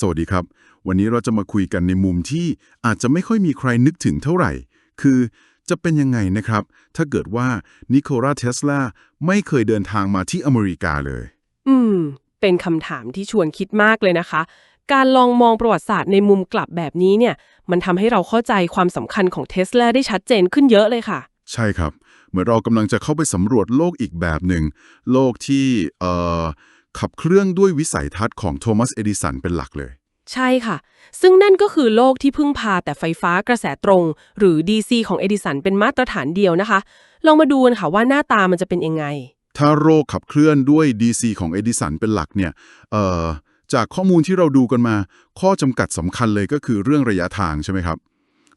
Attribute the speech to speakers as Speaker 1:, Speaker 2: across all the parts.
Speaker 1: สวัสดีครับ วันนี้เราจะมาคุยกันในมุมที่อาจจะไม่ค่อยมีใครนึกถึงเท่าไหร่ คือจะเป็นยังไงนะครับ ถ้าเกิดว่านิโคลาเทสลาไม่เคยเดินทางมาที่อเมริกาเลย
Speaker 2: อืม เป็นคำถามที่ชวนคิดมากเลยนะคะ การลองมองประวัติศาสตร์ในมุมกลับแบบนี้เนี่ย มันทำให้เราเข้าใจความสำคัญของเทสลาได้ชัดเจนขึ้นเยอะเลยค่ะ
Speaker 1: ใช่ครับ เหมือนเรากำลังจะเข้าไปสำรวจโลกอีกแบบหนึ่ง โลกที่เอ่อ ขับเครื่องด้วยวิสัยทัศน์ของโทมัส เอดิสันเป็นหลักเลย
Speaker 2: ใช่ค่ะ ซึ่งนั่นก็คือโลกที่พึ่งพาแต่ไฟฟ้ากระแสตรง หรือ DC ของเอดิสันเป็นมาตรฐานเดียวนะคะ ลองมาดูกันค่ะว่าหน้าตามันจะเป็นยังไง
Speaker 1: ถ้าโรคขับเคลื่อนด้วย DC ของเอดิสันเป็นหลักเนี่ยเอ่อจากข้อมูลที่เราดูกันมา ข้อจำกัดสำคัญเลยก็คือเรื่องระยะทางใช่ไหมครับ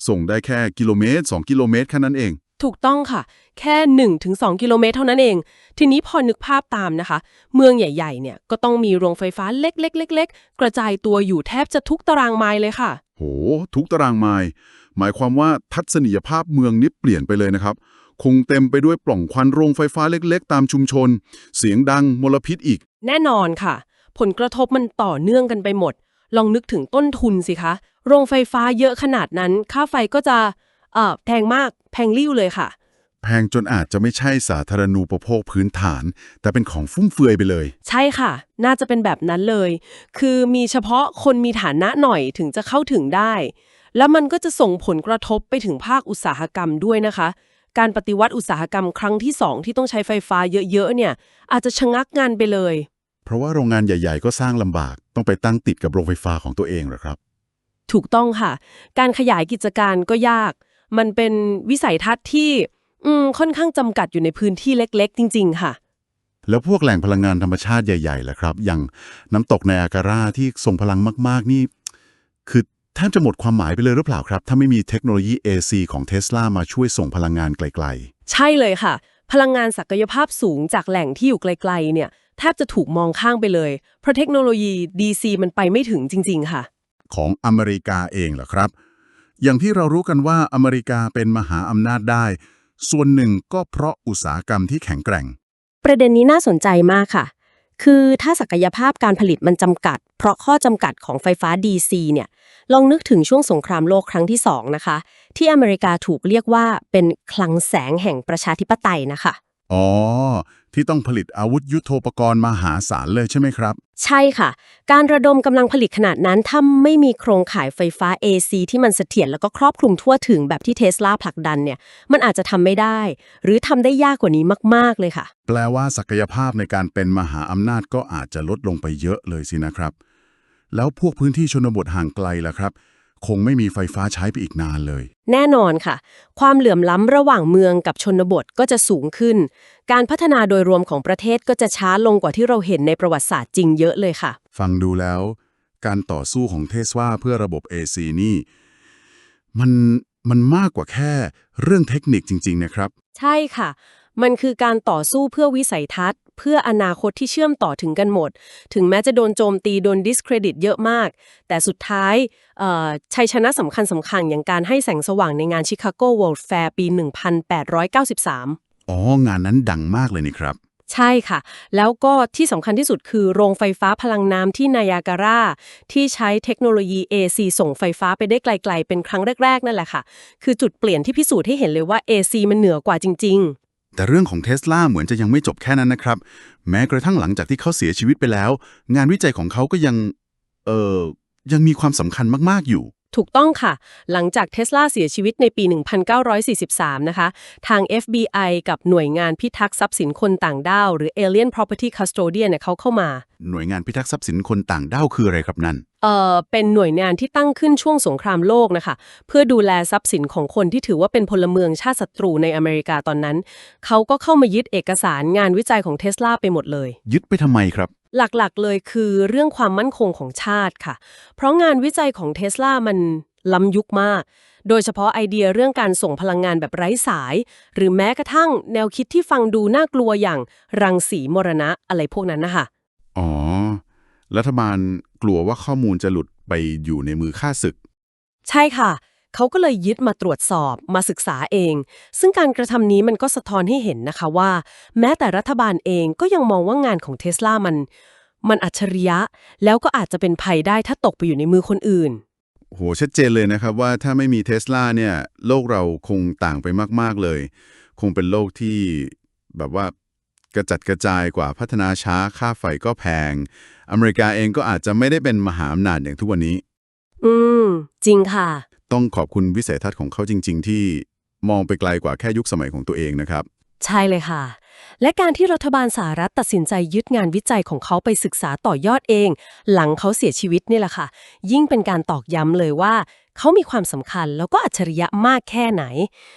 Speaker 1: ส่งได้แค่กิโลเมตร 2 กิโลเมตรแค่นั้นเอง
Speaker 2: ถูกต้องค่ะ แค่ 1-2 กิโลเมตรเท่านั้นเอง ทีนี้พอนึกภาพตามนะคะ เมืองใหญ่ๆ เนี่ยก็ต้องมีโรงไฟฟ้าเล็กๆๆๆ กระจายตัวอยู่แทบจะทุกตารางไมล์เลยค่ะ
Speaker 1: โห ทุกตารางไมล์ หมายความว่าทัศนียภาพเมืองนี้เปลี่ยนไปเลยนะครับ คงเต็มไปด้วยปล่องควันโรงไฟฟ้าเล็ก ๆ ตามชุมชน เสียงดังมลพิษอีก
Speaker 2: แน่นอนค่ะ ผลกระทบมันต่อเนื่องกันไปหมด ลองนึกถึงต้นทุนสิคะ โรงไฟฟ้าเยอะขนาดนั้น ค่าไฟก็จะ เอ่อแพงมากแพงริ้วเลยค่ะ
Speaker 1: แพงจนอาจจะไม่ใช่สาธารณูปโภคพื้นฐาน แต่เป็นของฟุ่มเฟือยไปเลย
Speaker 2: ใช่ค่ะ น่าจะเป็นแบบนั้นเลย คือมีเฉพาะคนมีฐานะหน่อยถึงจะเข้าถึงได้ แล้วมันก็จะส่งผลกระทบไปถึงภาคอุตสาหกรรมด้วยนะคะ การปฏิวัติอุตสาหกรรมครั้งที่สองที่ต้องใช้ไฟฟ้าเยอะๆเนี่ย อาจจะชะงักงานไปเลย
Speaker 1: เพราะว่าโรงงานใหญ่ๆ ก็สร้างลำบาก ต้องไปตั้งติดกับโรงไฟฟ้าของตัวเองเหรอครับ
Speaker 2: ถูกต้องค่ะ การขยายกิจการก็ยาก มันเป็นวิสัยทัศน์ที่อืมค่อนข้างจำกัดอยู่ในพื้นที่เล็ก ๆ จริง ๆ ค่ะ
Speaker 1: แล้วพวกแหล่งพลังงานธรรมชาติใหญ่ๆล่ะครับ อย่างน้ำตกในอาการาที่ทรงพลังมาก ๆ นี่ คือแทบจะหมดความหมายไปเลยหรือเปล่าครับ ถ้าไม่มีเทคโนโลยี AC ของเทสลามาช่วยส่งพลังงานไกล
Speaker 2: ใช่เลยค่ะ พลังงานศักยภาพสูงจากแหล่งที่อยู่ไกล ๆ เนี่ย แทบจะถูกมองข้างไปเลย เพราะเทคโนโลยี DC มันไปไม่ถึงจริง ๆ ค่ะ
Speaker 1: ๆของอเมริกาเองเหรอครับ อย่างที่เรารู้กันว่าอเมริกาเป็นมหาอำนาจได้ ส่วนหนึ่งก็เพราะอุตสาหกรรมที่แข็งแกร่ง
Speaker 3: ประเด็นนี้น่าสนใจมากค่ะ คือถ้าศักยภาพการผลิตมันจำกัด เพราะข้อจำกัดของไฟฟ้า DC เนี่ย ลองนึกถึงช่วงสงครามโลกครั้งที่2นะคะ ที่อเมริกาถูกเรียกว่าเป็นคลังแสงแห่งประชาธิปไตยนะคะ
Speaker 1: อ๋อ ที่ต้องผลิตอาวุธยุโทโธปกรณ์มหาศาลเลยใช่ไหมครับ
Speaker 3: ใช่ค่ะ การระดมกำลังผลิตขนาดนั้นถ้าไม่มีโครงข่ายไฟฟ้า AC ที่มันเสถียรแล้วก็ครอบคลุมทั่วถึงแบบที่เทสลาผลักดันเนี่ย มันอาจจะทำไม่ได้ หรือทำได้ยากกว่านี้มาก ๆ เลยค่ะ
Speaker 1: แปลว่าศักยภาพในการเป็นมหาอำนาจก็อาจจะลดลงไปเยอะเลยสินะครับ แล้วพวกพื้นที่ชนบทห่างไกลล่ะครับ คงไม่มีไฟฟ้าใช้ไปอีกนานเลย
Speaker 3: แน่นอนค่ะ ความเหลื่อมล้ำระหว่างเมืองกับชนบทก็จะสูงขึ้น การพัฒนาโดยรวมของประเทศก็จะช้าลงกว่าที่เราเห็นในประวัติศาสตร์จริงเยอะเลยค่ะ
Speaker 1: ฟังดูแล้ว การต่อสู้ของเทสลาเพื่อระบบ AC นี่ มันมันมากกว่าแค่เรื่องเทคนิคจริง ๆ นะครับ
Speaker 3: ใช่ค่ะ มันคือการต่อสู้เพื่อวิสัยทัศน์ เพื่ออนาคตที่เชื่อมต่อถึงกันหมด ถึงแม้จะโดนโจมตีโดนดิสเครดิตเยอะมาก แต่สุดท้ายเอ่อชัยชนะสำคัญสำคัญอย่างการให้แสงสว่างในงานชิคาโก World Fair ปี 1893
Speaker 1: อ๋อ งานนั้นดังมากเลยนี่ครับ
Speaker 3: ใช่ค่ะ แล้วก็ที่สำคัญที่สุดคือโรงไฟฟ้าพลังน้ำที่นายาการาที่ใช้เทคโนโลยี AC ส่งไฟฟ้าไปได้ไกล ๆ เป็นครั้งแรก ๆ นั่นแหละค่ะ คือจุดเปลี่ยนที่พิสูจน์ให้เห็นเลยว่า AC มันเหนือกว่าจริง
Speaker 1: แต่เรื่องของเทสลาเหมือนจะยังไม่จบแค่นั้นนะครับ แม้กระทั่งหลังจากที่เขาเสียชีวิตไปแล้ว งานวิจัยของเขาก็ยัง เอ่อ ยังมีความสำคัญมาก ๆ อยู่
Speaker 3: ถูกต้องค่ะ หลังจากเทสลาเสียชีวิตในปี 1943 นะคะ ทาง FBI กับหน่วยงานพิทักษ์ทรัพย์สินคนต่างด้าว หรือ Alien Property Custodian เนี่ยเขาเข้ามา
Speaker 1: หน่วยงานพิทักษ์ทรัพย์สินคนต่างด้าวคืออะไรครับนั่น
Speaker 3: เอ่อ เป็นหน่วยงานที่ตั้งขึ้นช่วงสงครามโลกนะคะ เพื่อดูแลทรัพย์สินของคนที่ถือว่าเป็นพลเมืองชาติศัตรูในอเมริกาตอนนั้น เขาก็เข้ามายึดเอกสารงานวิจัยของเทสลาไปหมดเลย
Speaker 1: ยึดไปทำไมครับ
Speaker 3: หลักๆ เลยคือเรื่องความมั่นคงของชาติค่ะ เพราะงานวิจัยของเทสลามันล้ำยุคมาก โดยเฉพาะไอเดียเรื่องการส่งพลังงานแบบไร้สาย หรือแม้กระทั่งแนวคิดที่ฟังดูน่ากลัวอย่างรังสีมรณะอะไรพวกนั้นนะคะ
Speaker 1: อ๋อ รัฐบาลกลัวว่าข้อมูลจะหลุดไปอยู่ในมือข้าศึก
Speaker 3: ใช่ค่ะ เขาก็เลยยึดมาตรวจสอบมาศึกษาเอง ซึ่งการกระทำนี้มันก็สะท้อนให้เห็นนะคะว่า แม้แต่รัฐบาลเองก็ยังมองว่างานของเทสลามัน มันอัจฉริยะ แล้วก็อาจจะเป็นภัยได้ถ้าตกไปอยู่ในมือคนอื่น
Speaker 1: โหชัดเจนเลยนะครับว่าถ้าไม่มีเทสลาเนี่ยโลกเราคงต่างไปมากๆเลย คงเป็นโลกที่แบบว่ากระจัดกระจายกว่าพัฒนาช้าค่าไฟก็แพง อเมริกาเองก็อาจจะไม่ได้เป็นมหาอำนาจอย่างทุกวันนี้
Speaker 3: อืม จริงค่ะ
Speaker 1: ต้องขอบคุณวิสัยทัศน์ของเขาจริง ๆ ที่มองไปไกลกว่าแค่ยุคสมัยของตัวเองนะครับ
Speaker 3: ใช่เลยค่ะ และการที่รัฐบาลสหรัฐตัดสินใจยึดงานวิจัยของเขาไปศึกษาต่อยอดเอง หลังเขาเสียชีวิตนี่แหละค่ะ ยิ่งเป็นการตอกย้ำเลยว่า เขามีความสำคัญแล้วก็อัจฉริยะมากแค่ไหน